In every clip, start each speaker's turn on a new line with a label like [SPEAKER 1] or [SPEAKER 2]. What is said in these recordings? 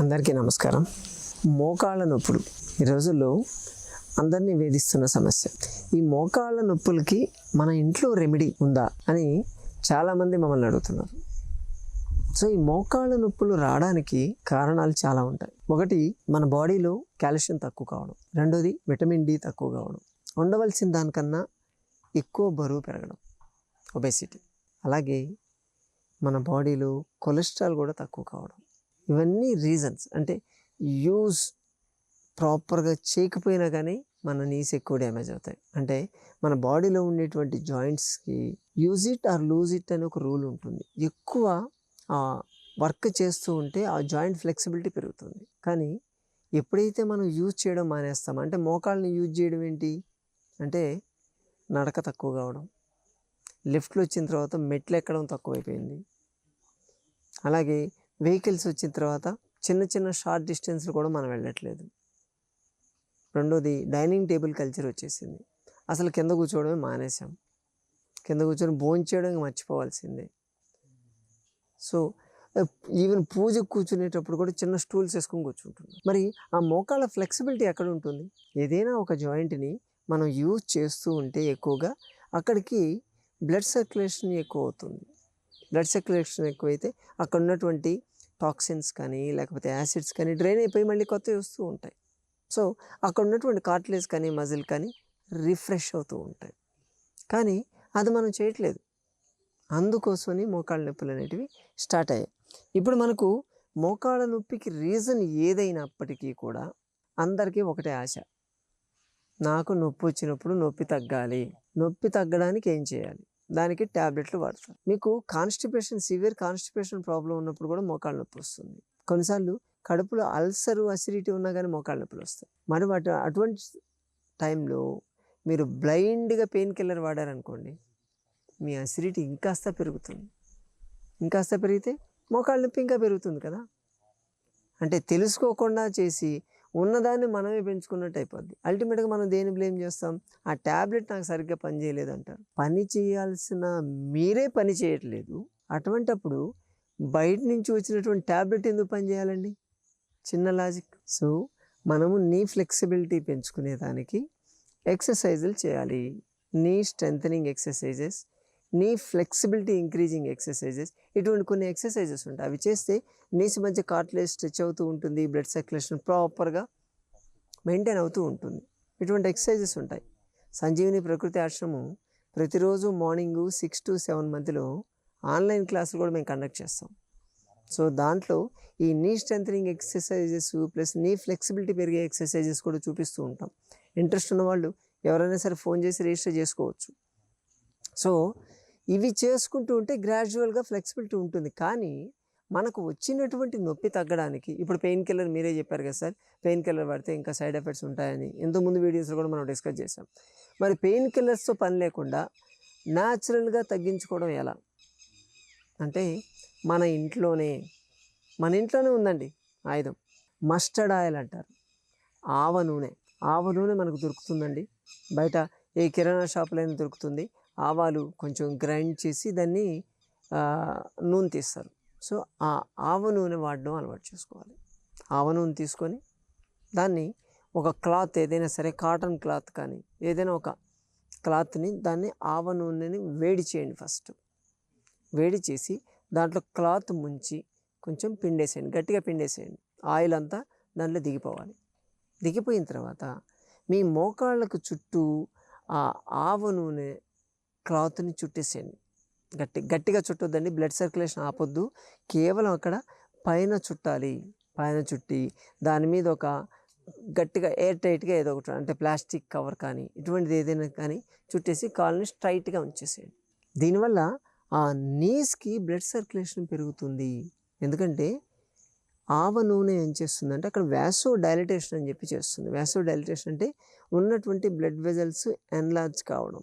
[SPEAKER 1] అందరికీ నమస్కారం. మోకాళ్ళ నొప్పులు. ఈ రోజుల్లో అందరినీ వేధిస్తున్న సమస్య. ఈ మోకాళ్ళ నొప్పులకి మన ఇంట్లో రెమెడీ ఉందా అని చాలామంది మమ్మల్ని అడుగుతున్నారు. సో ఈ మోకాళ్ళ నొప్పులు రావడానికి కారణాలు చాలా ఉంటాయి. ఒకటి మన బాడీలో కాల్షియం తక్కువ కావడం. రెండోది విటమిన్ డి తక్కువ కావడం. ఉండవలసిన దానికన్నా ఎక్కువ బరువు పెరగడం. ఒబెసిటీ. అలాగే మన బాడీలో కొలెస్ట్రాల్ కూడా తక్కువ కావడం. ఇవన్నీ రీజన్స్ అంటే యూజ్ ప్రాపర్గా చేయకపోయినా కానీ మన నీస్ ఎక్కువ డ్యామేజ్ అవుతాయి. అంటే మన బాడీలో ఉండేటువంటి జాయింట్స్కి use it or lose it అని ఒక రూల్ ఉంటుంది. ఎక్కువ వర్క్ చేస్తూ ఉంటే ఆ జాయింట్ ఫ్లెక్సిబిలిటీ పెరుగుతుంది. కానీ ఎప్పుడైతే మనం యూజ్ చేయడం మానేస్తాం అంటే మోకాళ్ళని యూజ్ చేయడం ఏంటి? అంటే నడక తక్కువ కావడం. లిఫ్ట్లు వచ్చిన తర్వాత మెట్లు ఎక్కడం తక్కువైపోయింది. అలాగే వెహికల్స్ వచ్చిన తర్వాత చిన్న చిన్న షార్ట్ డిస్టెన్స్లు కూడా మనం వెళ్ళట్లేదు. రెండోది డైనింగ్ టేబుల్ కల్చర్ వచ్చేసింది. అసలు కింద కూర్చోవడమే మానేసాం కింద కూర్చొని భోంచేయడం మర్చిపోవాల్సిందే. సో ఈవెన్ పూజ కూర్చునేటప్పుడు కూడా చిన్న స్టూల్స్ వేసుకొని కూర్చుంటున్నాం. మరి ఆ మోకాళ్ళ ఫ్లెక్సిబిలిటీ ఎక్కడ ఉంటుంది? ఏదైనా ఒక జాయింట్ని మనం యూజ్ చేస్తూ ఉంటే ఎక్కువగా అక్కడికి బ్లడ్ సర్క్యులేషన్ ఎక్కువ అవుతుంది. బ్లడ్ సర్క్యులేషన్ ఎక్కువైతే అక్కడ ఉన్నటువంటి టాక్సిన్స్ కానీ లేకపోతే యాసిడ్స్ కానీ డ్రైన్ అయిపోయి మళ్ళీ కొత్తవి వస్తూ ఉంటాయి. సో అక్కడ ఉన్నటువంటి కార్టిలేజ్ కానీ మజిల్ కానీ రిఫ్రెష్ అవుతూ ఉంటాయి. కానీ అది మనం చేయట్లేదు. అందుకోసమని మోకాళ్ళ నొప్పులు అనేటివి స్టార్ట్ అయ్యాయి. ఇప్పుడు మనకు మోకాళ్ళ నొప్పికి రీజన్ ఏదైనప్పటికీ కూడా అందరికీ ఒకటే ఆశ. నాకు నొప్పి వచ్చినప్పుడు నొప్పి తగ్గాలి. నొప్పి తగ్గడానికి ఏం చేయాలి? దానికి ట్యాబ్లెట్లు వాడతారు. మీకు కాన్స్టిపేషన్ సివియర్ కాన్స్టిపేషన్ ప్రాబ్లం ఉన్నప్పుడు కూడా మోకాళ్ళ నొప్పి వస్తుంది. కొన్నిసార్లు కడుపులో అల్సరు అసిడిటీ ఉన్నా కానీ మోకాళ్ళ నొప్పులు వస్తాయి. మరి వాటి అటువంటి టైంలో మీరు బ్లైండ్గా పెయిన్ కిల్లర్ వాడారనుకోండి మీ అసిడిటీ ఇంకాస్త పెరుగుతుంది. ఇంకాస్త పెరిగితే మోకాళ్ళ నొప్పి ఇంకా పెరుగుతుంది కదా. అంటే తెలుసుకోకుండా చేసి ఉన్నదాన్ని మనమే పెంచుకున్నట్టు అయిపోద్ది. అల్టిమేట్గా మనం దేని బ్లేమ్ చేస్తాం? ఆ ట్యాబ్లెట్ నాకు సరిగ్గా పని చేయలేదు అంటారు పని చేయాల్సిన మీరే పని చేయట్లేదు. అటువంటప్పుడు బయట నుంచి వచ్చినటువంటి ట్యాబ్లెట్ ఎందుకు పని చేయాలండి? చిన్న లాజిక్. సో మనము నీ ఫ్లెక్సిబిలిటీ పెంచుకునేదానికి ఎక్సర్సైజులు చేయాలి. Knee strengthening exercises knee flexibility increasing exercises ఇటువంటి కొన్ని ఎక్సర్సైజెస్ ఉంటాయి. అవి చేస్తే నీసు మధ్య కార్ట్లేజ్ స్ట్రెచ్ అవుతూ ఉంటుంది. బ్లడ్ సర్క్యులేషన్ ప్రాపర్గా మెయింటైన్ అవుతూ ఉంటుంది. ఇటువంటి ఎక్సర్సైజెస్ ఉంటాయి. సంజీవిని ప్రకృతి ఆశ్రమం ప్రతిరోజు మార్నింగ్ సిక్స్ టు సెవెన్ మధ్యలో ఆన్లైన్ క్లాసులు కూడా మేము కండక్ట్ చేస్తాం. సో దాంట్లో ఈ knee strengthening exercises plus knee flexibility పెరిగే ఎక్సర్సైజెస్ కూడా చూపిస్తూ ఉంటాం. ఇంట్రెస్ట్ ఉన్న వాళ్ళు ఎవరైనా సరే ఫోన్ చేసి రిజిస్టర్ చేసుకోవచ్చు. సో ఇవి చేసుకుంటూ ఉంటే గ్రాడ్యువల్గా ఫ్లెక్సిబిలిటీ ఉంటుంది. కానీ మనకు వచ్చినటువంటి నొప్పి తగ్గడానికి ఇప్పుడు పెయిన్ కిల్లర్ మీరే చెప్పారు కదా సార్ పెయిన్ కిల్లర్ పడితే ఇంకా సైడ్ ఎఫెక్ట్స్ ఉంటాయని ఇంతకుముందు వీడియోస్లో కూడా మనం డిస్కస్ చేసాం మరి పెయిన్ కిల్లర్స్తో పని లేకుండా న్యాచురల్గా తగ్గించుకోవడం ఎలా? అంటే మన ఇంట్లోనే మన ఇంట్లోనే ఉందండి ఆయుధం. మస్టర్డ్ ఆయిల్ అంటారు. ఆవ నూనె ఆవ నూనె మనకు దొరుకుతుందండి. బయట ఏ కిరాణా షాపులైనా దొరుకుతుంది. ఆవాలు కొంచెం గ్రైండ్ చేసి దాన్ని నూనె తీస్తారు. సో ఆ ఆవ నూనె వాడడం అలవాటు చేసుకోవాలి. ఆవ నూనె తీసుకొని దాన్ని ఒక క్లాత్ ఏదైనా సరే కాటన్ క్లాత్ కానీ ఏదైనా ఒక క్లాత్ని దాన్ని ఆవ నూనెని వేడి చేయండి ఫస్ట్. వేడి చేసి దాంట్లో క్లాత్ ముంచి కొంచెం పిండేసేయండి గట్టిగా పిండేసేయండి. ఆయిల్ అంతా దాంట్లో దిగిపోవాలి. దిగిపోయిన తర్వాత మీ మోకాళ్ళకు చుట్టూ ఆ ఆవ నూనె క్లాత్ని చుట్టేసేయండి. గట్టి గట్టిగా చుట్టొద్దండి. Blood circulation ఆపొద్దు. కేవలం అక్కడ పైన చుట్టాలి. పైన చుట్టి దాని మీద ఒక గట్టిగా ఎయిర్ టైట్గా ఏదో ఒకటి అంటే ప్లాస్టిక్ కవర్ కానీ ఇటువంటిది ఏదైనా కానీ చుట్టేసి కాల్ని స్ట్రైట్గా ఉంచేసేయండి. దీనివల్ల ఆ నీస్కి బ్లడ్ సర్క్యులేషన్ పెరుగుతుంది. ఎందుకంటే ఆవ నూనె ఏం చేస్తుందంటే అక్కడ వ్యాసో డైలిటేషన్ అని చెప్పి చేస్తుంది. వ్యాసో డైలిటేషన్ అంటే ఉన్నటువంటి బ్లడ్ వెజల్స్ ఎన్లార్జ్ కావడం.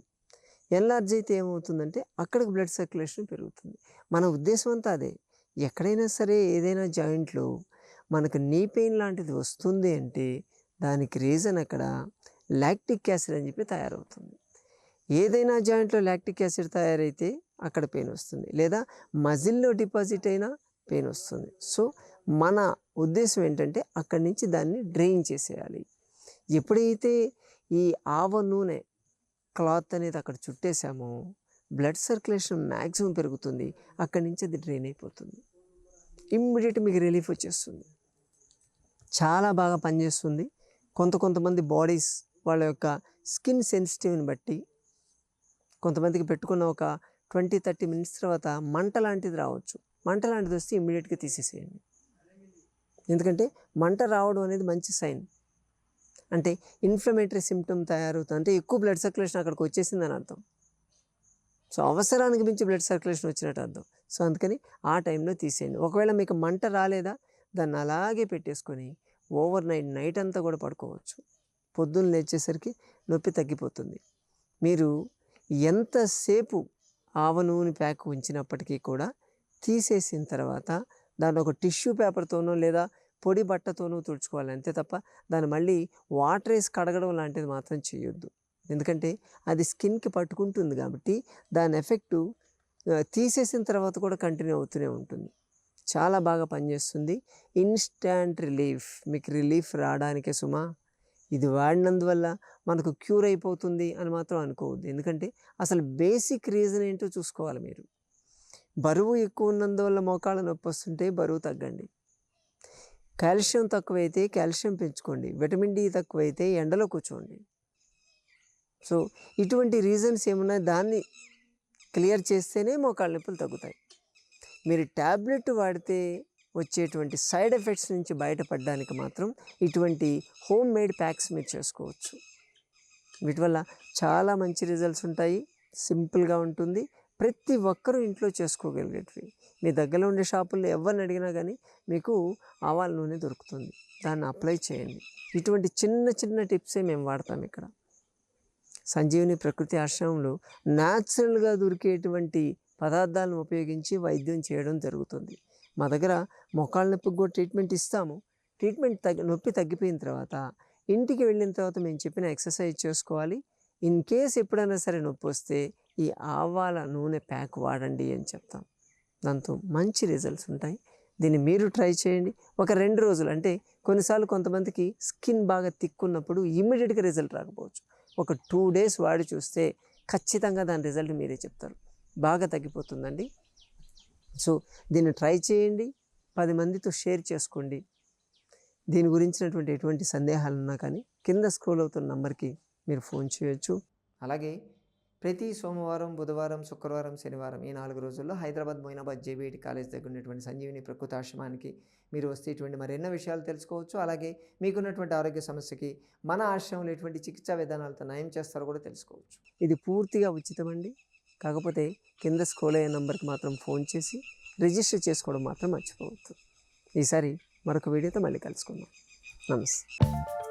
[SPEAKER 1] ఎన్లార్జ్ అయితే ఏమవుతుందంటే అక్కడికి బ్లడ్ సర్క్యులేషన్ పెరుగుతుంది. మన ఉద్దేశం అంతా అదే. ఎక్కడైనా సరే ఏదైనా జాయింట్లో మనకు నీ పెయిన్ లాంటిది వస్తుంది అంటే దానికి రీజన్ అక్కడ లాక్టిక్ యాసిడ్ అని చెప్పి తయారవుతుంది. ఏదైనా జాయింట్లో లాక్టిక్ యాసిడ్ తయారైతే అక్కడ పెయిన్ వస్తుంది. లేదా మజిల్లో డిపాజిట్ అయినా పెయిన్ వస్తుంది. సో మన ఉద్దేశం ఏంటంటే అక్కడి నుంచి దాన్ని డ్రైన్ చేసేయాలి. ఎప్పుడైతే ఈ ఆవ నూనె క్లాత్ అనేది అక్కడ చుట్టేసామో. బ్లడ్ సర్క్యులేషన్ మ్యాక్సిమం పెరుగుతుంది. అక్కడి నుంచి అది డ్రైన్ అయిపోతుంది. ఇమ్మీడియట్ మీకు రిలీఫ్ వచ్చేస్తుంది. చాలా బాగా పనిచేస్తుంది. కొంత కొంతమంది బాడీస్ వాళ్ళ యొక్క స్కిన్ సెన్సిటివ్ని బట్టి కొంతమందికి పెట్టుకున్న ఒక ట్వంటీ థర్టీ మినిట్స్ తర్వాత మంట లాంటిది రావచ్చు. మంట లాంటిది వస్తే ఇమ్మీడియట్గా తీసేసేయండి. ఎందుకంటే మంట రావడం అనేది మంచి సైన్. అంటే ఇన్ఫ్లమేటరీ సిమ్టమ్ తయారవుతుంది అంటే ఎక్కువ బ్లడ్ సర్క్యులేషన్ అక్కడికి వచ్చేసిందని అర్థం. సో అవసరానికి మించి బ్లడ్ సర్క్యులేషన్ వచ్చినట్టు అర్థం. సో అందుకని ఆ టైంలో తీసేయండి. ఒకవేళ మీకు మంట రాలేదా దాన్ని అలాగే పెట్టేసుకొని ఓవర్ నైట్ నైట్ అంతా కూడా పడుకోవచ్చు. పొద్దున్న లేచేసరికి నొప్పి తగ్గిపోతుంది. మీరు ఎంతసేపు ఆవ నూనె ప్యాక్ ఉంచినప్పటికీ కూడా తీసేసిన తర్వాత దాన్ని ఒక టిష్యూ పేపర్తోనో లేదా పొడి బట్టతోనూ తుడుచుకోవాలి అంతే తప్ప దాన్ని మళ్ళీ వాటర్ వేసి కడగడం లాంటిది మాత్రం చేయొద్దు. ఎందుకంటే అది స్కిన్కి పట్టుకుంటుంది కాబట్టి దాని ఎఫెక్టు తీసేసిన తర్వాత కూడా కంటిన్యూ అవుతూనే ఉంటుంది. చాలా బాగా పనిచేస్తుంది. ఇన్స్టాంట్ రిలీఫ్ మీకు రిలీఫ్ రావడానికే సుమా. ఇది వాడినందువల్ల మనకు క్యూర్ అయిపోతుంది అని మాత్రం అనుకోవద్దు. ఎందుకంటే అసలు బేసిక్ రీజన్ ఏంటో చూసుకోవాలి మీరు. బరువు ఎక్కువ ఉన్నందువల్ల మోకాళ్ళ నొప్పి వస్తుంటే బరువు తగ్గండి. కాల్షియం తక్కువైతే కాల్షియం పెంచుకోండి. విటమిన్ డి తక్కువైతే ఎండలో కూర్చోండి. సో ఇటువంటి రీజన్స్ ఏమున్నాయి దాన్ని క్లియర్ చేస్తేనే మోకాళ్ళ నొప్పులు తగ్గుతాయి. మీరు ట్యాబ్లెట్ వాడితే వచ్చేటువంటి సైడ్ ఎఫెక్ట్స్ నుంచి బయటపడడానికి మాత్రం ఇటువంటి హోమ్ మేడ్ ప్యాక్స్ మీరు చేసుకోవచ్చు. వీటి వల్ల చాలా మంచి రిజల్ట్స్ ఉంటాయి. సింపుల్గా ఉంటుంది. ప్రతి ఒక్కరూ ఇంట్లో చేసుకోగలిగేటివి. మీ దగ్గరలో ఉండే షాపుల్లో ఎవరిని అడిగినా కానీ మీకు ఆవాల నూనె దొరుకుతుంది. దాన్ని అప్లై చేయండి. ఇటువంటి చిన్న చిన్న టిప్సే మేము వాడతాం ఇక్కడ. సంజీవని ప్రకృతి ఆశ్రమంలో న్యాచురల్గా దొరికేటువంటి పదార్థాలను ఉపయోగించి వైద్యం చేయడం జరుగుతుంది. మా దగ్గర మొక్కల నొప్పికి కూడా ట్రీట్మెంట్ ఇస్తాము. ట్రీట్మెంట్ తగ్గి నొప్పి తగ్గిపోయిన తర్వాత ఇంటికి వెళ్ళిన తర్వాత మేము చెప్పిన ఎక్సర్సైజ్ చేసుకోవాలి. ఇన్ కేస్ ఎప్పుడైనా సరే నొప్పి వస్తే ఈ ఆవాల నూనె ప్యాక్ వాడండి అని చెప్తాం. దాంతో మంచి రిజల్ట్స్ ఉంటాయి. దీన్ని మీరు ట్రై చేయండి. ఒక రెండు రోజులు అంటే కొన్నిసార్లు కొంతమందికి స్కిన్ బాగా తిక్కున్నప్పుడు ఇమ్మీడియట్గా రిజల్ట్ రాకపోవచ్చు. ఒక టూ డేస్ వాడి చూస్తే ఖచ్చితంగా దాని రిజల్ట్ మీరే చెప్తారు. బాగా తగ్గిపోతుందండి. సో దీన్ని ట్రై చేయండి. పది మందితో షేర్ చేసుకోండి. దీని గురించినటువంటి ఎటువంటి సందేహాలు ఉన్నా కానీ కింద స్క్రోల్ అవుతున్న నెంబర్కి మీరు ఫోన్ చేయొచ్చు. అలాగే ప్రతి సోమవారం బుధవారం శుక్రవారం శనివారం ఈ నాలుగు రోజుల్లో హైదరాబాద్ మొయినాబాద్ జేబీఐటి కాలేజ్ దగ్గర ఉన్నటువంటి సంజీవిని ప్రకృతి ఆశ్రమానికి మీరు వస్తే ఇటువంటి మరెన్నో విషయాలు తెలుసుకోవచ్చు. అలాగే మీకున్నటువంటి ఆరోగ్య సమస్యకి మన ఆశ్రమంలో ఎటువంటి చికిత్సా విధానాలతో నయం చేస్తారో కూడా తెలుసుకోవచ్చు. ఇది పూర్తిగా ఉచితమండి కాకపోతే కింద స్కూల్ అయ్యే నెంబర్కి మాత్రం ఫోన్ చేసి రిజిస్టర్ చేసుకోవడం మాత్రం మర్చిపోవద్దు. ఈసారి మరొక వీడియోతో మళ్ళీ కలుసుకుందాం. నమస్తే.